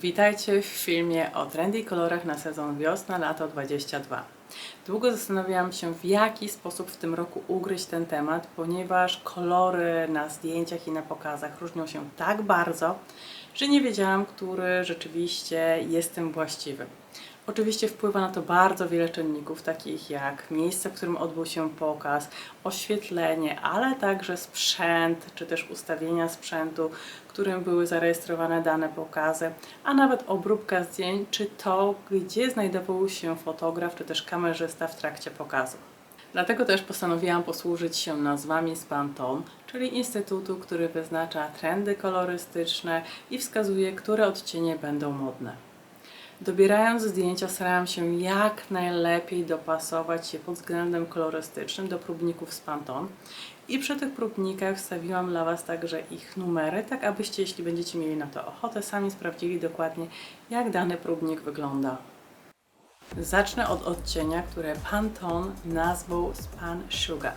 Witajcie w filmie o trendy i kolorach na sezon wiosna-lato 22. Długo zastanawiałam się, w jaki sposób w tym roku ugryźć ten temat, ponieważ kolory na zdjęciach i na pokazach różnią się tak bardzo, że nie wiedziałam, który rzeczywiście jest tym właściwy. Oczywiście wpływa na to bardzo wiele czynników, takich jak miejsce, w którym odbył się pokaz, oświetlenie, ale także sprzęt, czy też ustawienia sprzętu, którym były zarejestrowane dane pokazy, a nawet obróbka zdjęć, czy to, gdzie znajdował się fotograf, czy też kamerzysta w trakcie pokazu. Dlatego też postanowiłam posłużyć się nazwami z Pantone, czyli instytutu, który wyznacza trendy kolorystyczne i wskazuje, które odcienie będą modne. Dobierając zdjęcia, starałam się jak najlepiej dopasować je pod względem kolorystycznym do próbników z Pantone. I przy tych próbnikach wstawiłam dla Was także ich numery, tak abyście, jeśli będziecie mieli na to ochotę, sami sprawdzili dokładnie, jak dany próbnik wygląda. Zacznę od odcienia, które Pantone nazwał Span Sugar.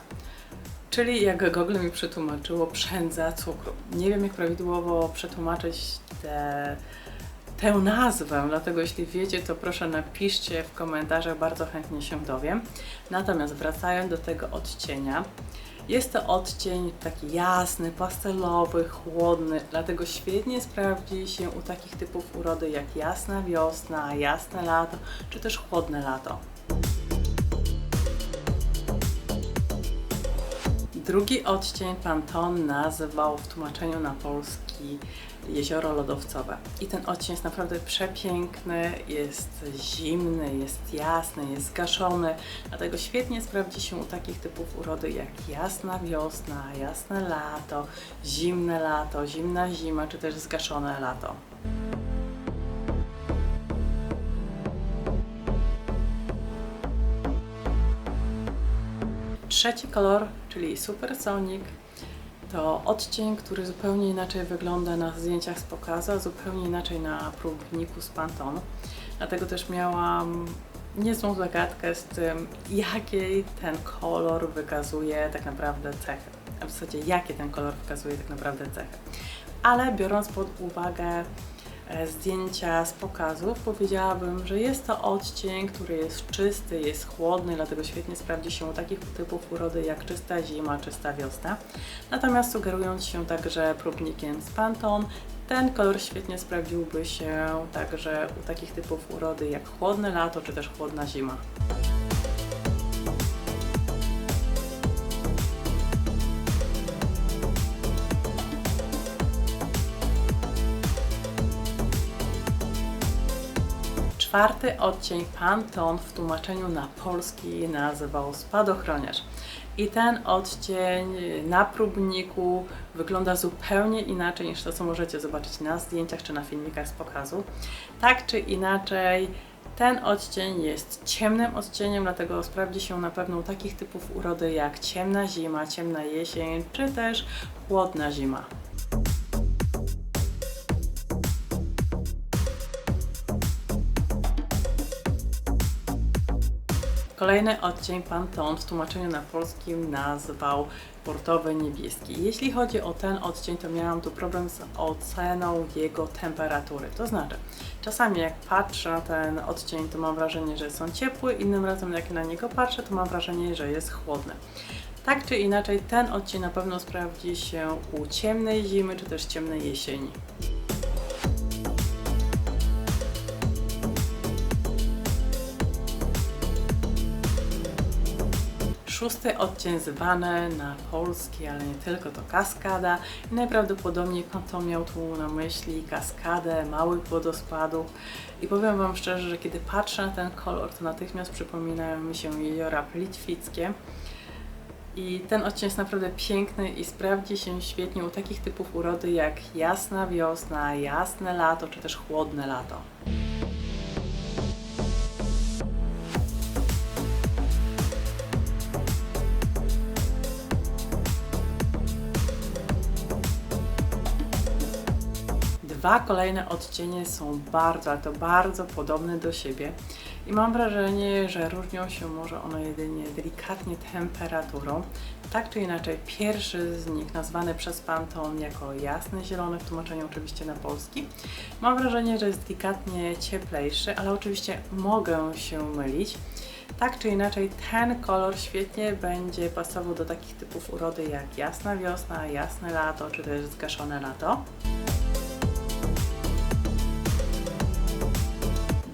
Czyli jak Google mi przetłumaczyło, przędza cukru. Nie wiem, jak prawidłowo przetłumaczyć te tę nazwę, dlatego jeśli wiecie, to proszę napiszcie w komentarzach, bardzo chętnie się dowiem. Natomiast wracając do tego odcienia, jest to odcień taki jasny, pastelowy, chłodny, dlatego świetnie sprawdzi się u takich typów urody jak jasna wiosna, jasne lato, czy też chłodne lato. Drugi odcień Pantone nazwał w tłumaczeniu na polski jezioro lodowcowe. I ten odcień jest naprawdę przepiękny, jest zimny, jest jasny, jest zgaszony, dlatego świetnie sprawdzi się u takich typów urody jak jasna wiosna, jasne lato, zimne lato, zimna zima, czy też zgaszone lato. Trzeci kolor, czyli Supersonic, to odcień, który zupełnie inaczej wygląda na zdjęciach z pokazu, a zupełnie inaczej na próbniku z Pantone. Dlatego też miałam niezłą zagadkę z tym, jakiej ten kolor wykazuje tak naprawdę cechy. A w zasadzie, jakie ten kolor wykazuje tak naprawdę cechy. Ale biorąc pod uwagę zdjęcia z pokazów, powiedziałabym, że jest to odcień, który jest czysty, jest chłodny, dlatego świetnie sprawdzi się u takich typów urody jak czysta zima, czysta wiosna. Natomiast sugerując się także próbnikiem z Pantone, ten kolor świetnie sprawdziłby się także u takich typów urody jak chłodne lato czy też chłodna zima. Czwarty odcień Pantone w tłumaczeniu na polski nazywał spadochroniarz. I ten odcień na próbniku wygląda zupełnie inaczej niż to, co możecie zobaczyć na zdjęciach czy na filmikach z pokazu. Tak czy inaczej, ten odcień jest ciemnym odcieniem, dlatego sprawdzi się na pewno u takich typów urody jak ciemna zima, ciemna jesień czy też chłodna zima. Kolejny odcień Pantone w tłumaczeniu na polskim nazwał portowy niebieski. Jeśli chodzi o ten odcień, to miałam tu problem z oceną jego temperatury. To znaczy, czasami jak patrzę na ten odcień, to mam wrażenie, że są ciepły, innym razem jak na niego patrzę, to mam wrażenie, że jest chłodny. Tak czy inaczej, ten odcień na pewno sprawdzi się u ciemnej zimy, czy też ciemnej jesieni. Szósty odcień zwany na polski, ale nie tylko, to kaskada. I najprawdopodobniej Pan to miał tu na myśli kaskadę małych wodospadów. I powiem Wam szczerze, że kiedy patrzę na ten kolor, to natychmiast przypominają mi się jeziora plitwickie. I ten odcień jest naprawdę piękny i sprawdzi się świetnie u takich typów urody jak jasna wiosna, jasne lato czy też chłodne lato. Dwa kolejne odcienie są bardzo, ale to bardzo podobne do siebie i mam wrażenie, że różnią się może one jedynie delikatnie temperaturą. Tak czy inaczej, pierwszy z nich, nazwany przez Pantone jako jasny zielony, w tłumaczeniu oczywiście na polski, mam wrażenie, że jest delikatnie cieplejszy, ale oczywiście mogę się mylić. Tak czy inaczej, ten kolor świetnie będzie pasował do takich typów urody jak jasna wiosna, jasne lato, czy też zgaszone lato.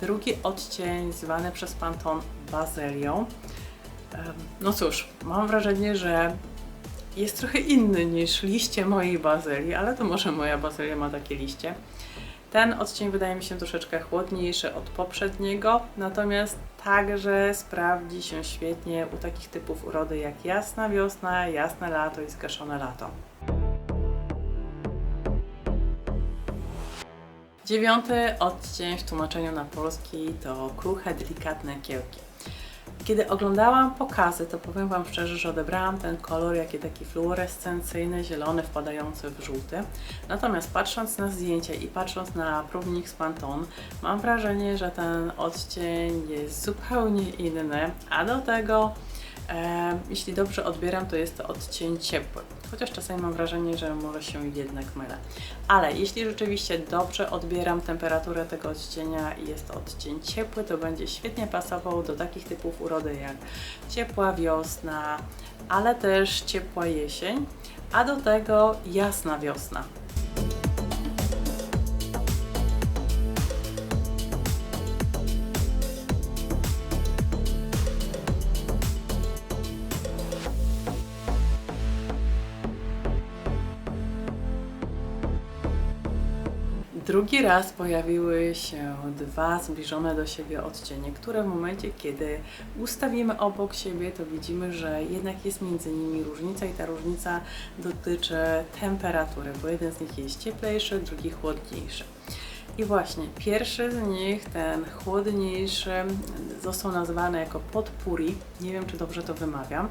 Drugi odcień zwany przez Pantone bazylią. Em, No cóż, mam wrażenie, że jest trochę inny niż liście mojej bazylii, ale to może moja bazylia ma takie liście. Ten odcień wydaje mi się troszeczkę chłodniejszy od poprzedniego, natomiast także sprawdzi się świetnie u takich typów urody jak jasna wiosna, jasne lato i zgaszone lato. Dziewiąty odcień w tłumaczeniu na polski to kruche, delikatne kiełki. Kiedy oglądałam pokazy, to powiem Wam szczerze, że odebrałam ten kolor jaki taki fluorescencyjny, zielony, wpadający w żółty. Natomiast patrząc na zdjęcia i patrząc na próbnik z Pantone, mam wrażenie, że ten odcień jest zupełnie inny, a do tego E, jeśli dobrze odbieram, to jest to odcień ciepły. Chociaż czasami mam wrażenie, że może się jednak mylę. Ale jeśli rzeczywiście dobrze odbieram temperaturę tego odcienia i jest to odcień ciepły, to będzie świetnie pasował do takich typów urody jak ciepła wiosna, ale też ciepła jesień, a do tego jasna wiosna. Drugi raz pojawiły się dwa zbliżone do siebie odcienie, które w momencie, kiedy ustawimy obok siebie, to widzimy, że jednak jest między nimi różnica i ta różnica dotyczy temperatury, bo jeden z nich jest cieplejszy, drugi chłodniejszy. I właśnie pierwszy z nich, ten chłodniejszy, został nazwany jako potpuri. Nie wiem, czy dobrze to wymawiam.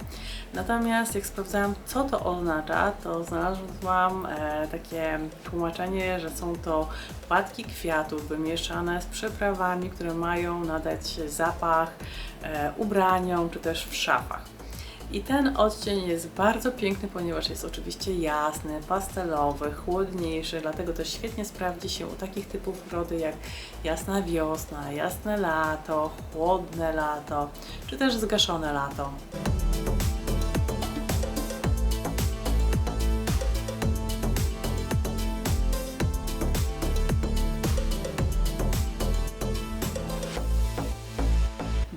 Natomiast jak sprawdzałam, co to oznacza, to znalazłam e, takie tłumaczenie, że są to płatki kwiatów wymieszane z przyprawami, które mają nadać zapach e, ubraniom czy też w szafach. I ten odcień jest bardzo piękny, ponieważ jest oczywiście jasny, pastelowy, chłodniejszy, dlatego też świetnie sprawdzi się u takich typów urody jak jasna wiosna, jasne lato, chłodne lato, czy też zgaszone lato.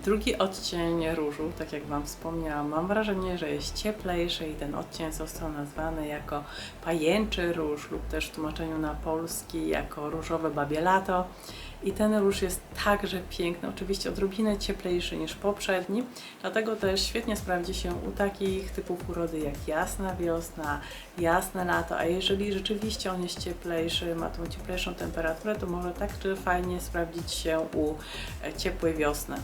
Drugi odcień różu, tak jak Wam wspomniałam, mam wrażenie, że jest cieplejszy i ten odcień został nazwany jako pajęczy róż lub też w tłumaczeniu na polski jako różowe babie lato. I ten róż jest także piękny, oczywiście odrobinę cieplejszy niż poprzedni, dlatego też świetnie sprawdzi się u takich typów urody jak jasna wiosna, jasne lato, a jeżeli rzeczywiście on jest cieplejszy, ma tą cieplejszą temperaturę, to może także fajnie sprawdzić się u ciepłej wiosny.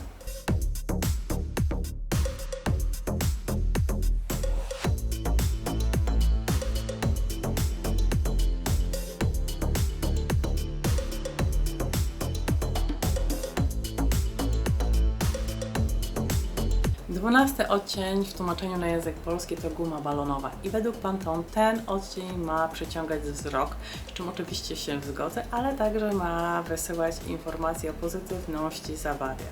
Dwunasty odcień w tłumaczeniu na język polski to guma balonowa i według Pantone ten odcień ma przyciągać wzrok, z czym oczywiście się zgodzę, ale także ma wysyłać informacje o pozytywności zabawie.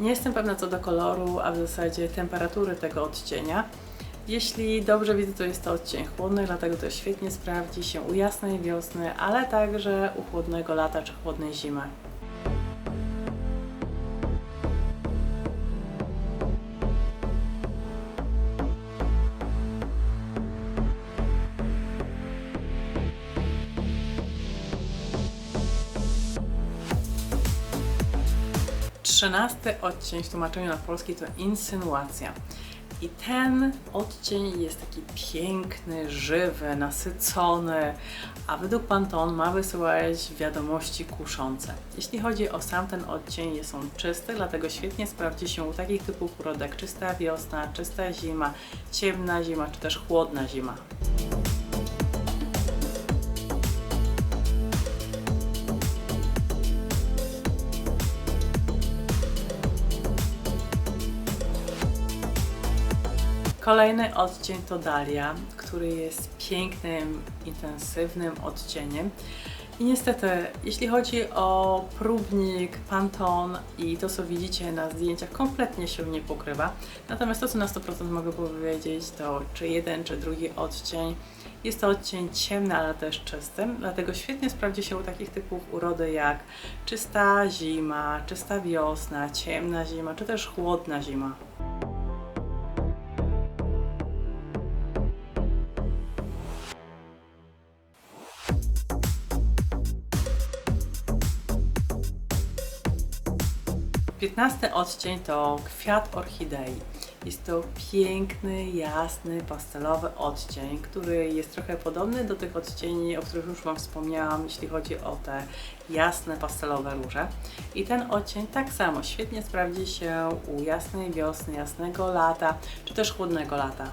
Nie jestem pewna co do koloru, a w zasadzie temperatury tego odcienia. Jeśli dobrze widzę, to jest to odcień chłodny, dlatego to świetnie sprawdzi się u jasnej wiosny, ale także u chłodnego lata czy chłodnej zimy. Trzynasty odcień w tłumaczeniu na polski to insynuacja. I ten odcień jest taki piękny, żywy, nasycony, a według Pantone ma wysyłać wiadomości kuszące. Jeśli chodzi o sam ten odcień, jest on czysty, dlatego świetnie sprawdzi się u takich typów urodek czysta wiosna, czysta zima, ciemna zima czy też chłodna zima. Kolejny odcień to Dalia, który jest pięknym, intensywnym odcieniem. I niestety, jeśli chodzi o próbnik, Pantone i to, co widzicie na zdjęciach, kompletnie się nie pokrywa. Natomiast to, co na 100% mogę powiedzieć, to czy jeden, czy drugi odcień. Jest to odcień ciemny, ale też czysty, dlatego świetnie sprawdzi się u takich typów urody jak czysta zima, czysta wiosna, ciemna zima, czy też chłodna zima. Piętnasty odcień to kwiat orchidei. Jest to piękny, jasny, pastelowy odcień, który jest trochę podobny do tych odcieni, o których już Wam wspomniałam, jeśli chodzi o te jasne, pastelowe róże. I ten odcień tak samo świetnie sprawdzi się u jasnej wiosny, jasnego lata, czy też chłodnego lata.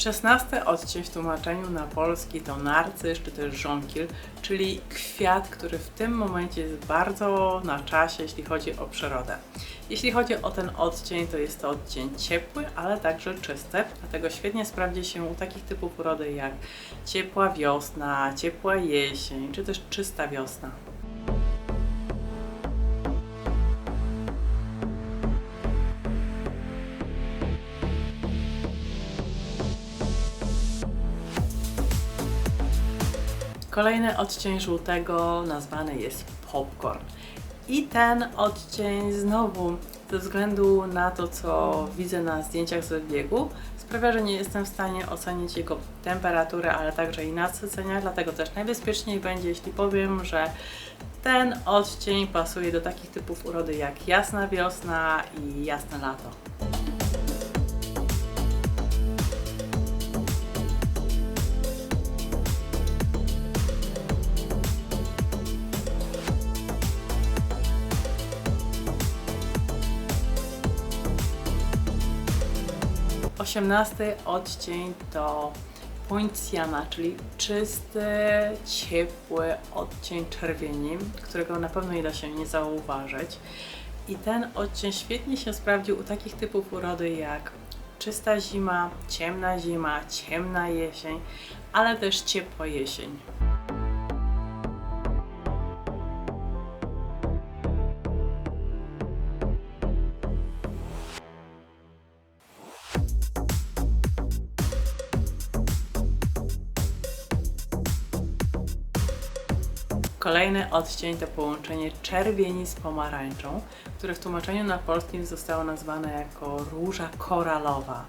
Szesnasty odcień w tłumaczeniu na polski to narcyz czy też żonkil, czyli kwiat, który w tym momencie jest bardzo na czasie, jeśli chodzi o przyrodę. Jeśli chodzi o ten odcień, to jest to odcień ciepły, ale także czysty, dlatego świetnie sprawdzi się u takich typów urody jak ciepła wiosna, ciepła jesień, czy też czysta wiosna. Kolejny odcień żółtego nazwany jest popcorn. I ten odcień znowu ze względu na to, co widzę na zdjęciach z biegu, sprawia, że nie jestem w stanie ocenić jego temperatury, ale także i nasycenia, dlatego też najbezpieczniej będzie, jeśli powiem, że ten odcień pasuje do takich typów urody jak jasna wiosna i jasne lato. Osiemnasty odcień to poincjana, czyli czysty, ciepły odcień czerwieni, którego na pewno nie da się nie zauważyć. I ten odcień świetnie się sprawdził u takich typów urody jak czysta zima, ciemna zima, ciemna jesień, ale też ciepła jesień. Kolejny odcień to połączenie czerwieni z pomarańczą, które w tłumaczeniu na polskim zostało nazwane jako róża koralowa.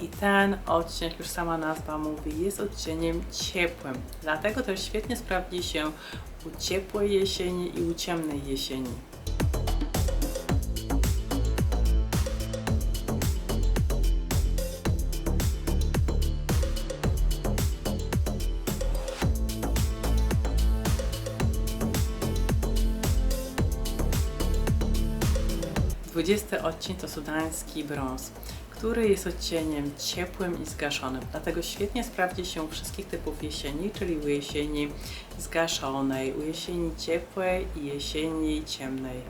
I ten odcień, jak już sama nazwa mówi, jest odcieniem ciepłym. Dlatego też świetnie sprawdzi się u ciepłej jesieni i u ciemnej jesieni. Dwudziesty odcień to sudański brąz, który jest odcieniem ciepłym i zgaszonym. Dlatego świetnie sprawdzi się u wszystkich typów jesieni, czyli u jesieni zgaszonej, u jesieni ciepłej i jesieni ciemnej.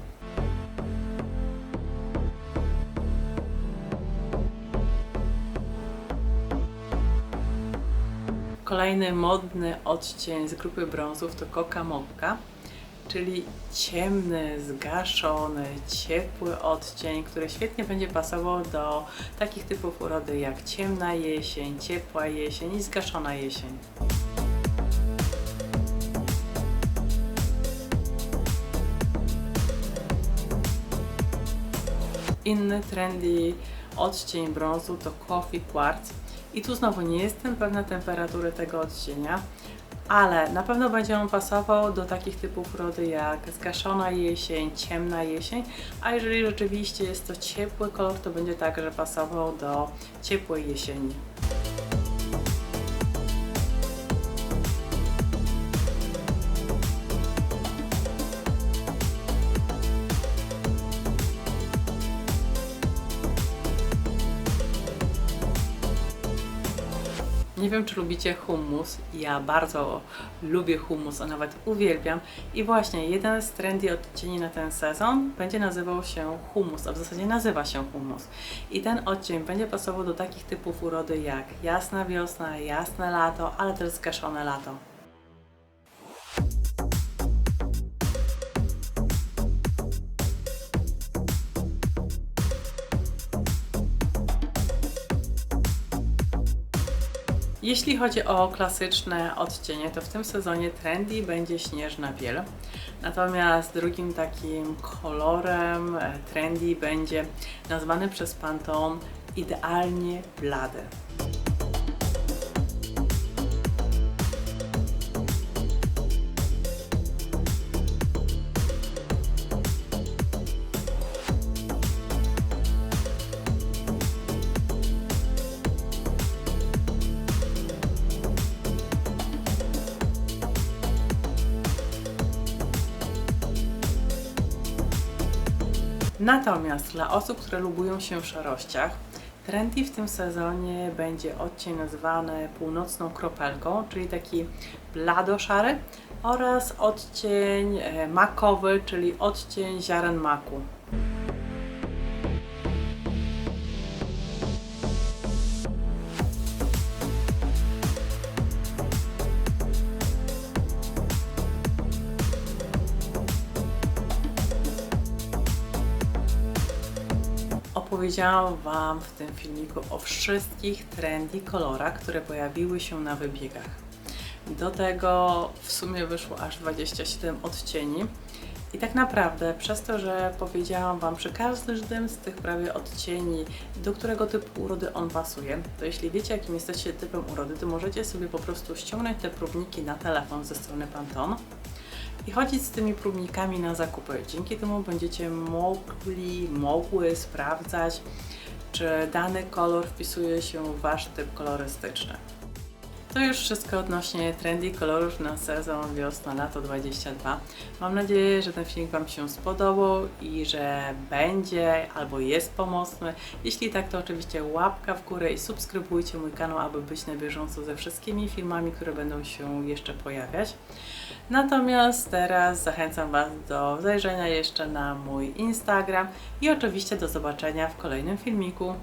Kolejny modny odcień z grupy brązów to Coca Mokka, czyli ciemny, zgaszony, ciepły odcień, który świetnie będzie pasował do takich typów urody jak ciemna jesień, ciepła jesień i zgaszona jesień. Inny trendy odcień brązu to Coffee Quartz. I tu znowu nie jestem pewna temperatury tego odcienia, ale na pewno będzie on pasował do takich typów urody jak zgaszona jesień, ciemna jesień, a jeżeli rzeczywiście jest to ciepły kolor, to będzie także pasował do ciepłej jesieni. Nie wiem, czy lubicie hummus. Ja bardzo lubię hummus, a nawet uwielbiam. I właśnie jeden z trendy odcieni na ten sezon będzie nazywał się hummus, a w zasadzie nazywa się hummus. I ten odcień będzie pasował do takich typów urody jak jasna wiosna, jasne lato, ale też zgaszone lato. Jeśli chodzi o klasyczne odcienie, to w tym sezonie trendy będzie śnieżna biel. Natomiast drugim takim kolorem e, trendy będzie nazwany przez Pantone idealnie blady. Natomiast dla osób, które lubują się w szarościach, trendy w tym sezonie będzie odcień nazwany północną kropelką, czyli taki blado-szary oraz odcień e, makowy, czyli odcień ziaren maku. Opowiedziałam Wam w tym filmiku o wszystkich trendy kolorach, które pojawiły się na wybiegach. Do tego w sumie wyszło aż 27 odcieni. I tak naprawdę przez to, że powiedziałam Wam przy każdym z tych prawie odcieni, do którego typu urody on pasuje, to jeśli wiecie jakim jesteście typem urody, to możecie sobie po prostu ściągnąć te próbniki na telefon ze strony Pantone i chodzić z tymi próbnikami na zakupy. Dzięki temu będziecie mogli, mogły sprawdzać, czy dany kolor wpisuje się w Wasz typ kolorystyczny. To już wszystko odnośnie trendy kolorów na sezon wiosna-lato 22. Mam nadzieję, że ten film Wam się spodobał i że będzie albo jest pomocny. Jeśli tak, to oczywiście łapka w górę i subskrybujcie mój kanał, aby być na bieżąco ze wszystkimi filmami, które będą się jeszcze pojawiać. Natomiast teraz zachęcam Was do zajrzenia jeszcze na mój Instagram i oczywiście do zobaczenia w kolejnym filmiku.